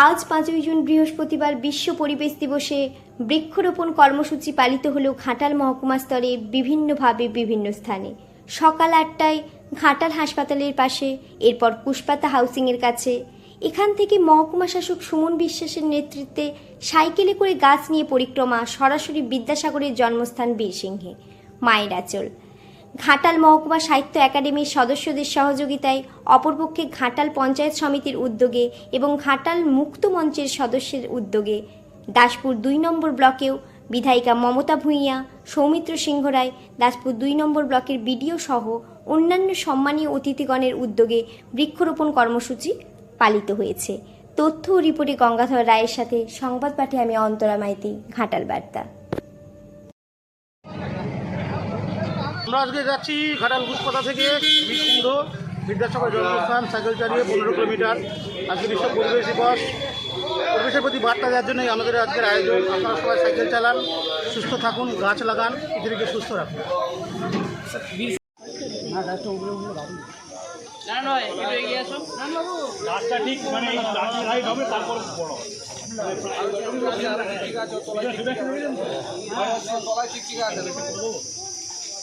আজ পাঁচই জুন বৃহস্পতিবার বিশ্ব পরিবেশ দিবসে বৃক্ষরোপণ কর্মসূচি পালিত হলেও ঘাটাল মহকুমা স্তরে বিভিন্নভাবে বিভিন্ন স্থানে। সকাল আটটায় ঘাটাল হাসপাতালের পাশে, এরপর পুষ্পাতা হাউসিংয়ের কাছে। এখান থেকে মহকুমা শাসক সুমন বিশ্বাসের নেতৃত্বে সাইকেলে করে গাছ নিয়ে পরিক্রমা সরাসরি বিদ্যাসাগরের জন্মস্থান বীরসিংহে। মায়ের আঁচল। ঘাটাল মহকুমা সাহিত্য একাডেমির সদস্যদের সহযোগিতায় অপরপক্ষে ঘাটাল পঞ্চায়েত সমিতির উদ্যোগে এবং ঘাটাল মুক্ত মঞ্চের সদস্যের উদ্যোগে দাসপুর দুই নম্বর ব্লকেও বিধায়িকা মমতা ভূঁইয়া, সৌমিত্র সিংহ রায় দাসপুর দুই নম্বর ব্লকের বিডিও সহ অন্যান্য সম্মানীয় অতিথিগণের উদ্যোগে বৃক্ষরোপণ কর্মসূচি পালিত হয়েছে। তথ্য ও রিপোর্টে গঙ্গাধর রায়ের সাথে সংবাদ পাঠে আমি অন্তরা মাইতি, ঘাটাল বার্তা। আমরা আজকে যাচ্ছি ঘাটাল গুসপাতা থেকে বিকুণ্ড বিদ্যাসাগর জন্মস্থান সাইকেল চালিয়ে পনেরো কিলোমিটার। আজকে বিশ্ব পরিবেশ দিবস। পরিবেশের প্রতি বার্তা দেওয়ার জন্যই আমাদের আজকের আয়োজন। আপনারা সবাই সাইকেল চালান সুস্থ থাকুন গাছ লাগান পৃথিবীকে সুস্থ রাখুন। রাস্তা ঠিক মানে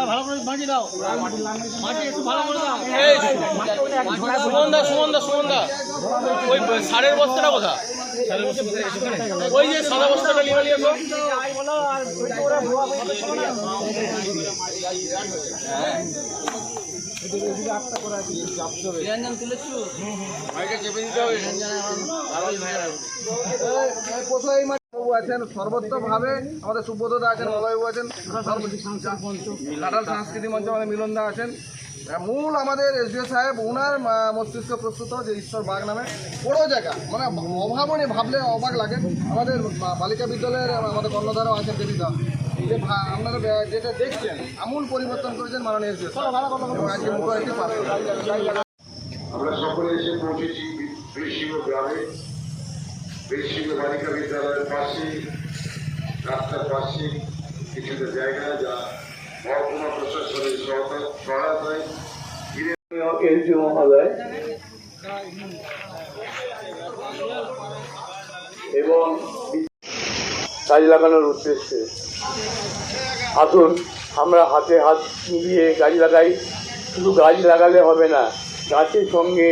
ভালো সারের বস্তাটা কোথা ওই যে সাদা বস্তাটা নিয়ে নিয়ে এসো বাবু আছেন সর্বত্রভাবে আমাদের সুব্রতদা আছেন মলয়বাবু আছেন ঘাটাল সাংস্কৃতিক মঞ্চ আমাদের মিলনদা আছেন। মূল আমাদের এসডিও সাহেব ওনার মস্তিষ্ক প্রস্তুত যে ঈশ্বর বাগ নামে বড় জায়গা। মানে অভাবনে ভাবলে অবাক লাগে। আমাদের বালিকা বিদ্যালয়ের আমাদের কর্ণধারও আছেন দেবিকা যে আপনারা যেটা দেখছেন আমূল পরিবর্তন করেছেন মাননীয় এসডিও আজকে আমরা সকলে এসে পৌঁছেছি বৃষিক গ্রামে। বৃষিক বালিকা বিদ্যালয়ের পাশে রাস্তার পাশে কিছুটা জায়গা যা মহকুমা প্রশাসনের সহায়তায় এলজি এবং গাছ লাগানোর উদ্দেশ্যে। আসুন, আমরা হাতে হাত মিলিয়ে গাছ লাগাই। শুধু গাছ লাগালে হবে না, গাছের সঙ্গে